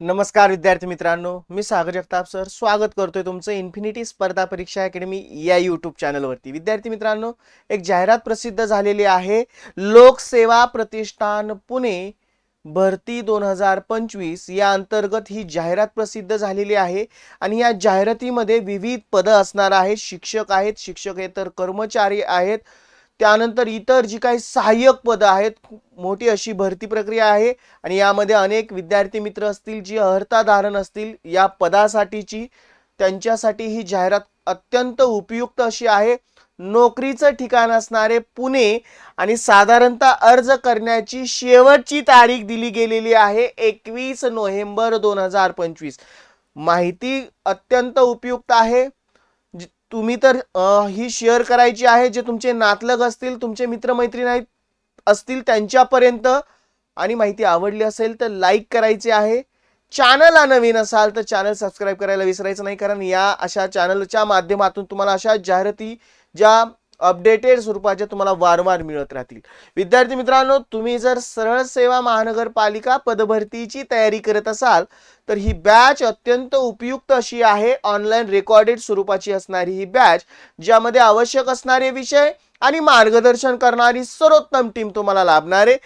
नमस्कार विद्यार्थी मित्रांनो. मी सागर जगताप सर. स्वागत करतोय तुमचं इन्फिनिटी स्पर्धा परीक्षा अकॅडमी या यूट्यूब चॅनलवरती. विद्यार्थी मित्रांनो एक जाहिरात प्रसिद्ध झालेली आहे. लोकसेवा प्रतिष्ठान पुणे भरती दोन हजार पंचवीस या अंतर्गत ही जाहिरात प्रसिद्ध झालेली आहे आणि या जाहिरातीमध्ये विविध पदं असणार आहेत. शिक्षक आहेत शिक्षकेतर कर्मचारी आहेत त्यानंतर इतर जी काही सहाय्यक पदं आहेत मोठी अशी भरती प्रक्रिया आहे आणि यामध्ये अनेक विद्यार्थी मित्र असतील जी अर्हताधारण असतील या पदासाठीची त्यांच्यासाठी ही जाहिरात अत्यंत उपयुक्त अशी आहे. नोकरीचं ठिकाण असणारे पुणे आणि साधारणतः अर्ज करण्याची शेवटची तारीख दिली गेलेली आहे एकवीस नोव्हेंबर दोन हजार पंचवीस. माहिती अत्यंत उपयुक्त आहे. तुम्ही तर ही शेअर करायची आहे जे तुमचे नातलग असतील तुमचे मित्रमैत्रीण आहेत असतील त्यांच्यापर्यंत. आणि माहिती आवडली असेल तर लाईक करायची आहे. चॅनलला नवीन असाल तर चॅनल सबस्क्राईब करायला विसरायचं नाही कारण या अशा चॅनलच्या माध्यमातून तुम्हाला अशा जाहिराती ज्या अपडेटेड स्वरूपाच्या तुम्हाला वारंवार मिळत राहतील. विद्यार्थी मित्रांनो तुम्ही जर सरळ सेवा महानगरपालिका पदभरतीची तयारी करत असाल तर ही बॅच अत्यंत उपयुक्त अशी आहे. ऑनलाईन रेकॉर्डेड स्वरूपाची असणारी ही बॅच ज्यामध्ये आवश्यक असणारे विषय आणि मार्गदर्शन करणारी सर्वोत्तम टीम तुम्हाला लाभणार. आहे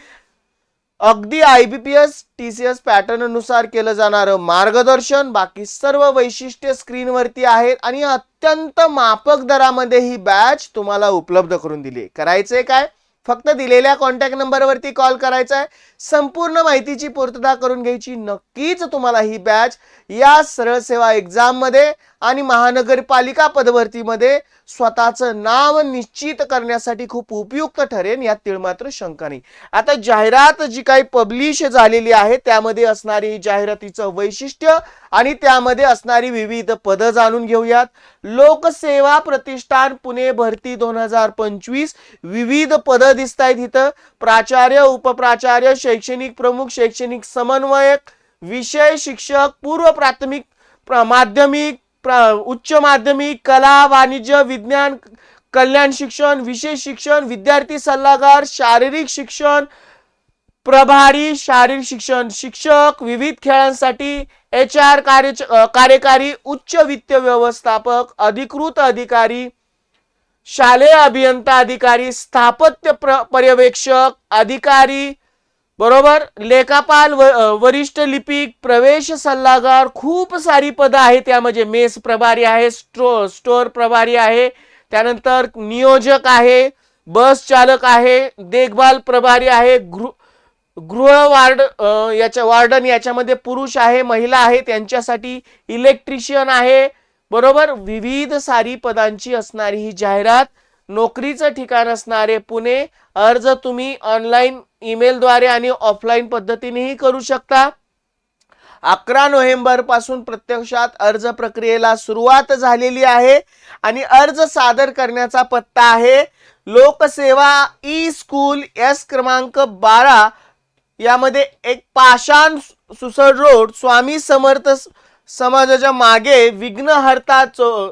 अगदी I B P S T C S पॅटर्ननुसार केलं जाणारं मार्गदर्शन. बाकी सर्व वैशिष्ट्ये स्क्रीनवरती आहेत आणि अत्यंत मापक दरामध्ये ही बॅच तुम्हाला उपलब्ध करून दिली आहे. करायचंय काय? फक्त दिलेल्या कॉन्टॅक्ट नंबरवरती कॉल करायचा आहे संपूर्ण माहितीची पूर्तता करून घ्यायची नक्कीच तुम्हाला ही बॅच या सरळ सेवा एक्झाममध्ये आणि महानगरपालिका पदभरतीमध्ये स्वतःचं नाव निश्चित करण्यासाठी खूप उपयुक्त ठरेल यात तिळ मात्र शंका नाही. आता जाहिरात जी काही पब्लिश झालेली आहे त्यामध्ये असणारी जाहिरातीचं वैशिष्ट्य आणि त्यामध्ये असणारी विविध पदं जाणून घेऊयात. लोकसेवा प्रतिष्ठान पुणे भरती दोन हजार पंचवीस विविध पदं दिसत आहेत इथं. प्राचार्य उपप्राचार्य शैक्षणिक प्रमुख शैक्षणिक समन्वयक विषय शिक्षक पूर्व प्राथमिक प्र- माध्यमिक उच्च माध्यमिक कला वाणिज्य विज्ञान कल्याण शिक्षण विशेष शिक्षण विद्यार्थी सल्लागार शारीरिक शिक्षण प्रभारी शारीरिक शिक्षण शिक्षक विविध खेळांसाठी एच आर कार्य कार्यकारी उच्च वित्त व्यवस्थापक अधिकृत अधिकारी शालेय अभियंता अधिकारी स्थापत्य प्र पर्यवेक्षक अधिकारी बरोबर? लेखापाल व वरिष्ठ लिपिक प्रवेश सल्लागार खूप सारी पदं आहेत त्यामध्ये मेस प्रभारी आहे स्टो स्टोअर प्रभारी आहे त्यानंतर नियोजक आहे बस चालक आहे देखभाल प्रभारी आहे गृह गृह वार्ड याच्या वार्डन याच्यामध्ये पुरुष आहे महिला आहे त्यांच्यासाठी इलेक्ट्रिशियन आहे. बरोबर? विविध सारी पदांची असणारी ही जाहिरात नोकरीचं ठिकाण असणारे पुणे अर्ज तुम्ही ऑनलाईन ईमेलद्वारे आणि ऑफलाईन पद्धतीनेही करू शकता. अकरा नोव्हेंबरपासून प्रत्यक्षात अर्ज प्रक्रियेला सुरुवात झालेली आहे आणि अर्ज सादर करण्याचा पत्ता आहे. लोकसेवा ई स्कूल एस क्रमांक बारा यामध्ये एक पाषाण सुसड रोड स्वामी समर्थ स- समाजाच्या मागे विघ्नहर्ता चौ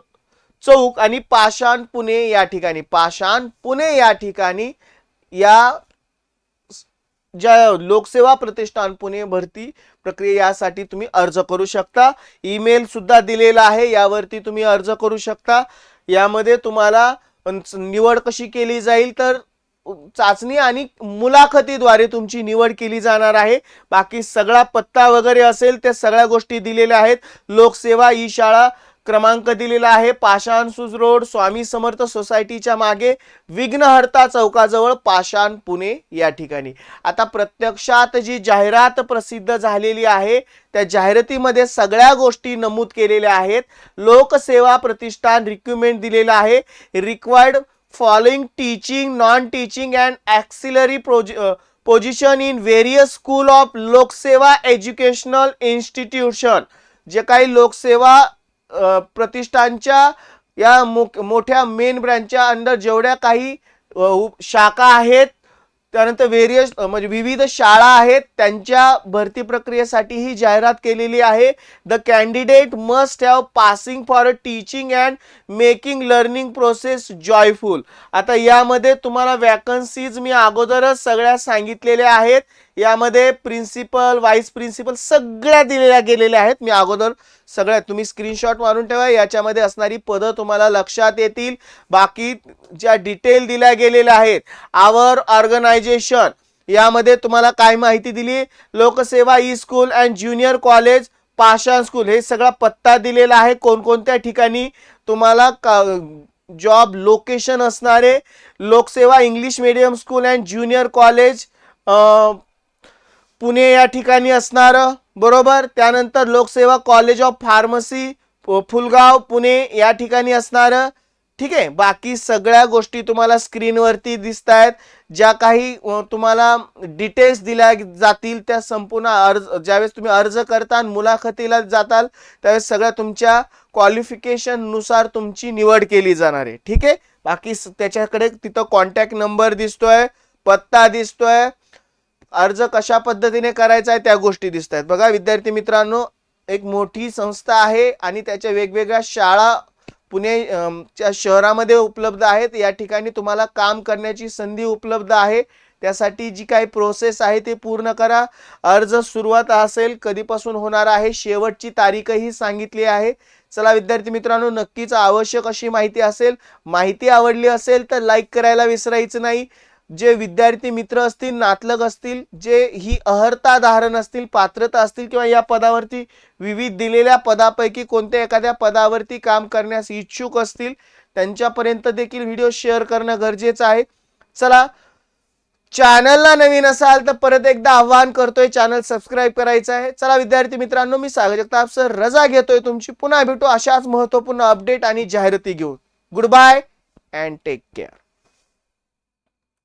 चौक आणि पाषाण पुणे या ठिकाणी पाषाण पुणे या ठिकाणी या ज्या लोकसेवा प्रतिष्ठान पुणे भरती प्रक्रिया यासाठी तुम्ही अर्ज करू शकता. ईमेल सुद्धा दिलेला आहे यावरती तुम्ही अर्ज करू शकता. यामध्ये तुम्हाला निवड कशी केली जाईल तर चाचणी आणि मुलाखतीद्वारे तुमची निवड केली जाणार आहे. बाकी सगळा पत्ता वगैरे असेल त्या सगळ्या गोष्टी दिलेल्या आहेत. लोकसेवा ई शाळा क्रमांक दिलेला आहे पाषाण सुज रोड स्वामी समर्थ सोसायटीच्या मागे विघ्नहर्ता चौकाजवळ पाषाण पुणे या ठिकाणी. आता प्रत्यक्षात जी जाहिरात प्रसिद्ध झालेली आहे त्या जाहिरातीमध्ये सगळ्या गोष्टी नमूद केलेल्या आहेत. लोकसेवा प्रतिष्ठान रिक्युमेंट दिलेलं आहे. Required following teaching non teaching and auxiliary prose position in various school of Lokseva educational institution जे काही लोकसेवा प्रतिष्ठानच्या या मो- मोठ्या मेन ब्रँचच्या अंडर जेवढ्या काही उप- शाखा आहेत त्यानंतर व्हेरियस म्हणजे विविध शाळा आहेत त्यांच्या भरती प्रक्रियेसाठी ही जाहिरात केलेली आहे. The candidate must have passing for a teaching and making learning process joyful आता यामध्ये तुम्हाला वॅकन्सीज मी अगोदरच सगळ्या सांगितलेल्या आहेत. यामध्ये प्रिन्सिपल व्हाईस प्रिन्सिपल सगळ्या दिलेल्या गेलेल्या आहेत. मी अगोदर सगळ्या तुम्ही स्क्रीनशॉट मारून ठेवा. याच्यामध्ये असणारी पदं तुम्हाला लक्षात येतील. बाकी ज्या डिटेल दिल्या गेलेल्या आहेत आवर ऑर्गनायझेशन यामध्ये तुम्हाला काय माहिती दिली? Lokseva E school and junior college Pashan school हे सगळा पत्ता दिलेला आहे. कोणकोणत्या ठिकाणी तुम्हाला जॉब लोकेशन असणारे? Lokseva English medium school and junior college Pune या ठिकाणी असणारं बरोबर? त्यानंतर Lokseva college of pharmacy Phulgaon Pune या ठिकाणी असणारं. ठीक आहे? बाकी सगळ्या गोष्टी तुम्हाला स्क्रीनवरती दिसत आहेत ज्या काही तुम्हाला डिटेल्स दिल्या जातील त्या संपूर्ण अर्ज ज्यावेळेस तुम्ही अर्ज करता मुलाखतीला जाताल त्यावेळेस सगळ्या तुमच्या क्वालिफिकेशननुसार तुमची निवड केली जाणार आहे. ठीक आहे? बाकी स- त्याच्याकडे तिथं कॉन्टॅक्ट नंबर दिसतोय पत्ता दिसतोय अर्ज कशा पद्धतीने करायचा आहे त्या गोष्टी दिसत आहेत बघा विद्यार्थी मित्रांनो एक मोठी संस्था आहे आणि त्याच्या वेगवेगळ्या शाळा पुणे च्या शहरामध्ये उपलब्ध आहेत. या ठिकाणी तुम्हाला काम करण्याची संधी उपलब्ध आहे. त्यासाठी जी काही प्रोसेस आहे ते पूर्ण करा. अर्ज सुरुवात असेल कधीपासून होणार आहे शेवटची तारीखही सांगितली आहे. चला विद्यार्थी मित्रांनो नक्कीच आवश्यक अशी माहिती असेल. माहिती आवडली असेल तर लाईक करायला विसरायचं नाही. जे विद्यार्थी मित्र असतील नातलग असतील जे ही अहर्ता धारण असतील पात्रता असतील किंवा या पदावरती विविध दिलेल्या पदापैकी कोणत्या एखाद्या पदावरती काम करण्यास इच्छुक असतील त्यांच्यापर्यंत देखील व्हिडिओ शेअर करणं गरजेचं आहे. चला चॅनलला नवीन असाल तर परत एकदा आव्हान करतोय चॅनल सबस्क्राईब करायचं आहे. चला विद्यार्थी मित्रांनो मी सागर जगताप सर रजा घेतोय तुमची. पुन्हा भेटू अशाच महत्त्वपूर्ण अपडेट आणि जाहिराती घेऊन. Good bye and take care